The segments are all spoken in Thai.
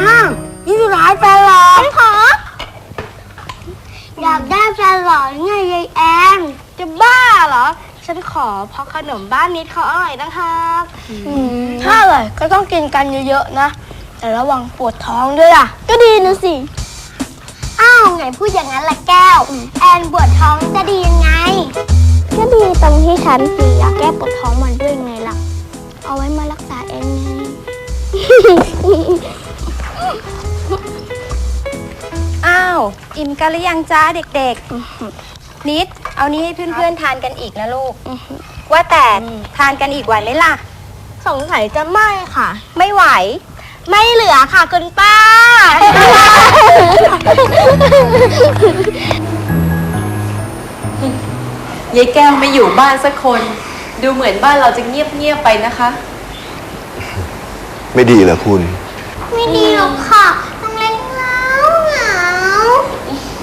อ้าวนี่สุดท้ายแฟนหรอฉันขออยากได้แฟนหรอไงยายแอนจะบ้าเหรอ ฉันขอเพราะขนมบ้านนิดเขาอร่อยนะครับถ้าอร่อยก็ต้องกินกันเยอะๆนะ แต่ระวังปวดท้องด้วยล่ะ ก็ดีนะสิอ้าว ไงพูดอย่างนั้นละแก้ว แอนปวดท้องจะดียังไง ก็ดีตรงที่ฉันมียาแก้ปวดท้องมันด้วยไงล่ะ เอาไว้มารักษาเองไง อ้าว อิ่มกันหรือยังจ้าเด็กๆ นิด เอานี้ให้เพื่อนๆทานกันอีกนะลูก ว่าแต่ทานกันอีกไหวไหมล่ะ สงสัยจะไม่ค่ะ ไม่ไหว ไม่เหลือค่ะคุณป้า ยายแก้วไม่อยู่บ้านสักคน ดูเหมือนบ้านเราจะเงียบๆไปนะคะ ไม่ดีเหรอคุณ ไม่ดีหรอกค่ะต้องเล่นเหงาเหงา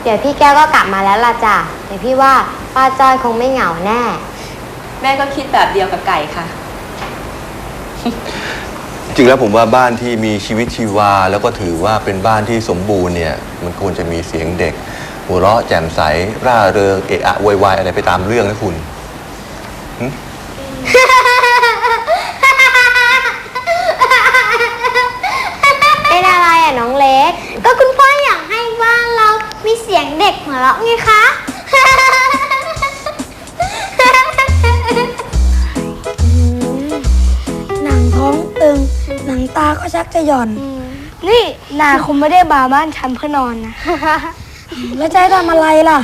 เดี๋ยวพี่แก้วก็กลับมาแล้วล่ะจ้ะแต่พี่ว่าป้าจ้อยคงไม่เหงาแน่ แม่ก็คิดแบบเดียวกับไก่ค่ะจ ริงแล้วผมว่าบ้านที่มีชีวิตชีวา แล้วก็ถือว่าเป็นบ้านที่สมบูรณ์เนี่ยมันควรจะมีเสียงเด็ก หัวเราะแจ่มใส ร่าเริงเอะอะโวยวายอะไรไปตามเรื่องนะคุณเป็นอะไรอะน้องเล็ก ก็คุณพ่ออยากให้บ้านเรามีเสียงเด็กหัวเราะไงคะ นังตาก็ชักจะหย่อน นี่นาคงไม่ได้บาบ้านฉันเพื่อนอนนะ แล้วจะให้ทำอะไรล่ะ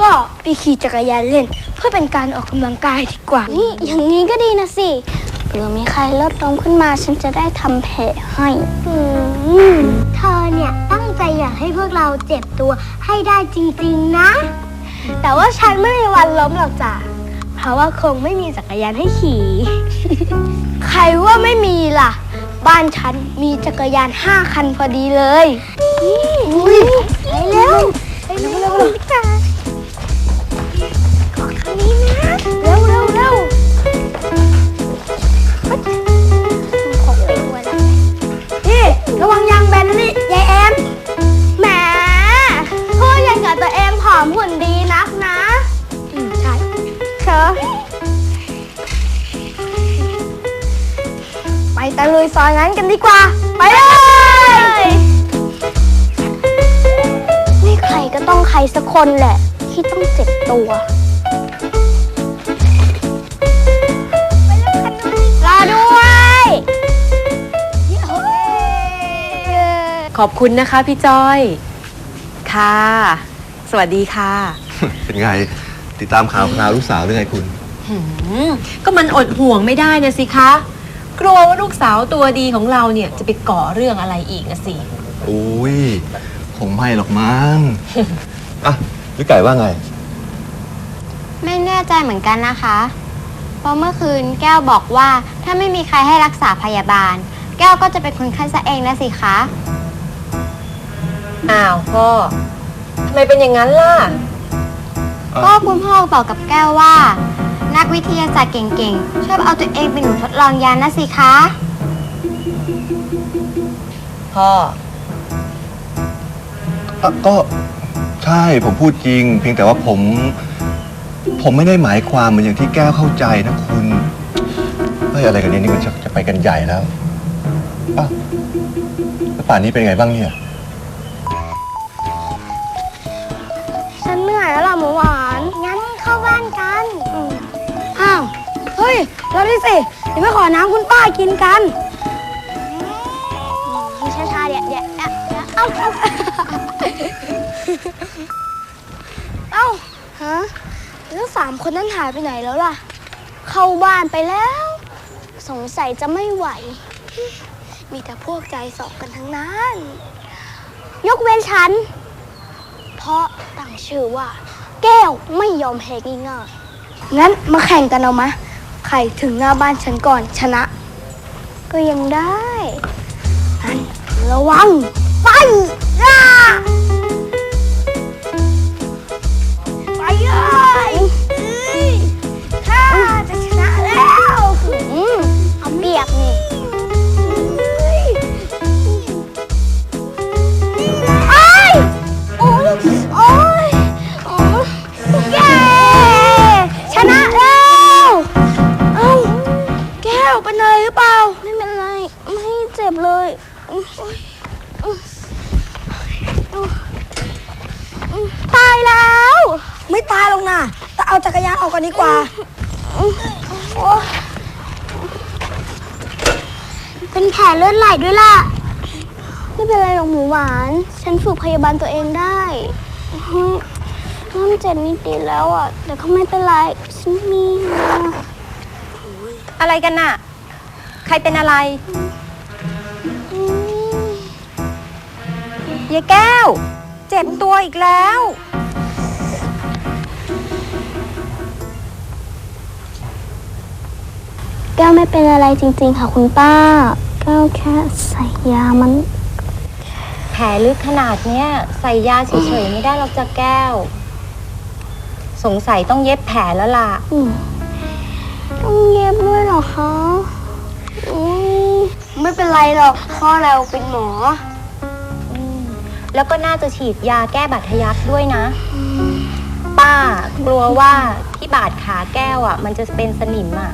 ก็ไปขี่จักรยานเล่น เพื่อเป็นการออกกำลังกายดีกว่า นี่อย่างนี้ก็ดีนะสิเผื่อมีใครเลิศล้มขึ้นมาฉันจะได้ทำแผลให้เธอเนี่ยตั้งใจอยากให้พวกเราเจ็บตัวให้ได้จริงๆนะ แต่ว่าฉันไม่มีวันล้มหรอกจ้ะเพราะว่าคงไม่มีจักรยานให้ขี่ใค รว่าไม่มีล่ะ บ้านฉันมีจักรยานห้าคันพอดีเลยไปเร็วไปเร็ว ตะลุยซอยนั้นกันดีกว่า ไปเลยนี่ใครก็ต้องใครสักคนแหละ ที่ต้องเจ็บตัว รอด้วย ขอบคุณนะคะพี่จ้อย ค่ะ สวัสดีค่ะเป็นไง ติดตามข่าวคราวลูกสาวหรือไงคุณ หืมก็มันอดห่วงไม่ได้นะสิคะ กลัวว่าลูกสาวตัวดีของเราเนี่ยจะไปก่อเรื่องอะไรอีกนะสิโอ้ยคงไม่หรอกมั้ง อะหรือไก่ว่าไง ไม่แน่ใจเหมือนกันนะคะ เพราะเมื่อคืนแก้วบอกว่าถ้าไม่มีใครให้รักษาพยาบาล แก้วก็จะเป็นคนไข้ซะเองนะสิคะ อ้าวพ่อทำไมเป็นอย่างนั้นล่ะ ก็คุณพ่อบอกกับแก้วว่านั กวิทยาศาสตร์เก่งๆ ชอบเอาตัวเองเป็นหนูทดลองยานะสิคะ พ่อ อะก็ใช่ผมพูดจริง เพียงแต่ว่าผม ผมไม่ได้หมายความเหมือนอย่างที่แก้วเข้าใจนะคุณเฮ้ยอะไรกันเนี่ยนี่มันชักจะไปกันใหญ่แล้วอะแล้วป่านนี้เป็นไงบ้างเนี่ย ฮ้ยเราดิสิเดี๋ยวไปขอน้ำคุณป้ากินกันมีช้าๆเดี๋ยวเดี๋ยวเดี๋ยวเดี๋ยวเอ้าเอ้าเอ้าฮะแล้วสามคนนั้นหายไปไหนแล้วล่ะ เข้าบ้านไปแล้ว สงสัยจะไม่ไหว มีแต่พวกใจสอบกันทั้งนั้น ยกเว้นฉัน เพราะตั้งชื่อว่า แก้วไม่ยอมแพ้ง่ายๆงั้นมาแข่งกันเอามะ ใครถึงหน้าบ้านฉันก่อนชนะ ก็ยังได้ ระวัง ไป ตายแล้ว ไม่ตายหรอกนะแต่เอาจักรยานออกก่อนดีกว่า เป็นแผลเลือดไหลด้วยล่ะ ไม่เป็นไรหรอกหมูหวาน ฉันฝึกพยาบาลตัวเองได้เริ่มเจ็บนิดเดียวแล้วอะ แต่ก็ไม่เป็นไร ฉันมีอะไรกันน่ะ ใครเป็นอะไร ยายแก้ว เจ็บตัวอีกแล้ว แก้วไม่เป็นอะไรจริงๆค่ะคุณป้า แก้วแค่ใส่ยามัน แผลลึกขนาดเนี้ย ใส่ยาเฉยๆไม่ได้หรอกจ้ะแก้ว สงสัยต้องเย็บแผลแล้วล่ะ อืมต้องเย็บด้วยเหรอคะอืมไม่เป็นไรหรอกเพราะเราเป็นหมอ แล้วก็น่าจะฉีดยาแก้บาดทะยักด้วยนะ ป้ากลัวว่าที่บาดขาแก้วอะ มันจะเป็นสนิมอะ